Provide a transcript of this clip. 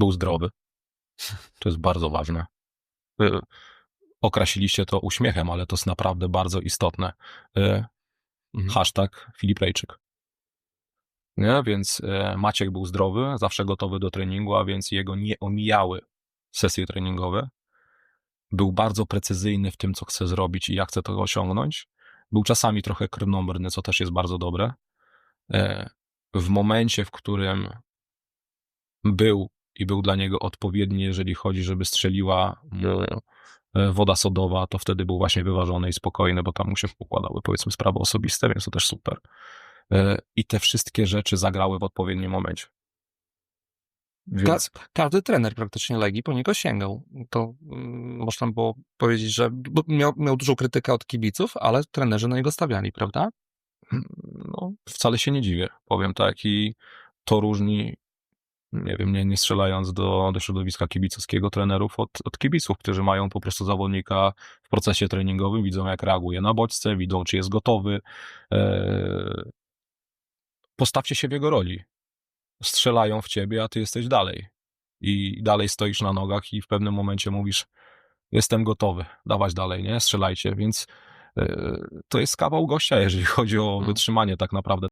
był zdrowy. To jest bardzo ważne. Y, Określiliście to uśmiechem, ale to jest naprawdę bardzo istotne. Y, Mhm. Hashtag Filip Rejczyk. Nie? Więc e, Maciek był zdrowy, zawsze gotowy do treningu, a więc jego nie omijały sesje treningowe. Był bardzo precyzyjny w tym, co chce zrobić i jak chce to osiągnąć. Był czasami trochę krnąbrny, co też jest bardzo dobre. W momencie, w którym był i był dla niego odpowiedni, jeżeli chodzi, żeby strzeliła mu e, woda sodowa, to wtedy był właśnie wyważony i spokojny, bo tam mu się układały powiedzmy sprawy osobiste, więc to też super. E, I te wszystkie rzeczy zagrały w odpowiednim momencie. Więc Każdy trener praktycznie Legii po niego sięgał. To mm, można było powiedzieć, że miał, miał dużą krytykę od kibiców, ale trenerzy na niego stawiali, prawda? no, wcale się nie dziwię, powiem tak. I to różni, nie wiem, nie, nie strzelając do, do środowiska kibicowskiego trenerów od, od kibiców, którzy mają po prostu zawodnika w procesie treningowym, widzą jak reaguje na bodźce, widzą czy jest gotowy. E, postawcie się w jego roli. Strzelają w ciebie, a ty jesteś dalej. I dalej stoisz na nogach i w pewnym momencie mówisz, jestem gotowy, dawać dalej, nie? Strzelajcie. Więc e, to jest kawał gościa, jeżeli chodzi o Mhm. wytrzymanie tak naprawdę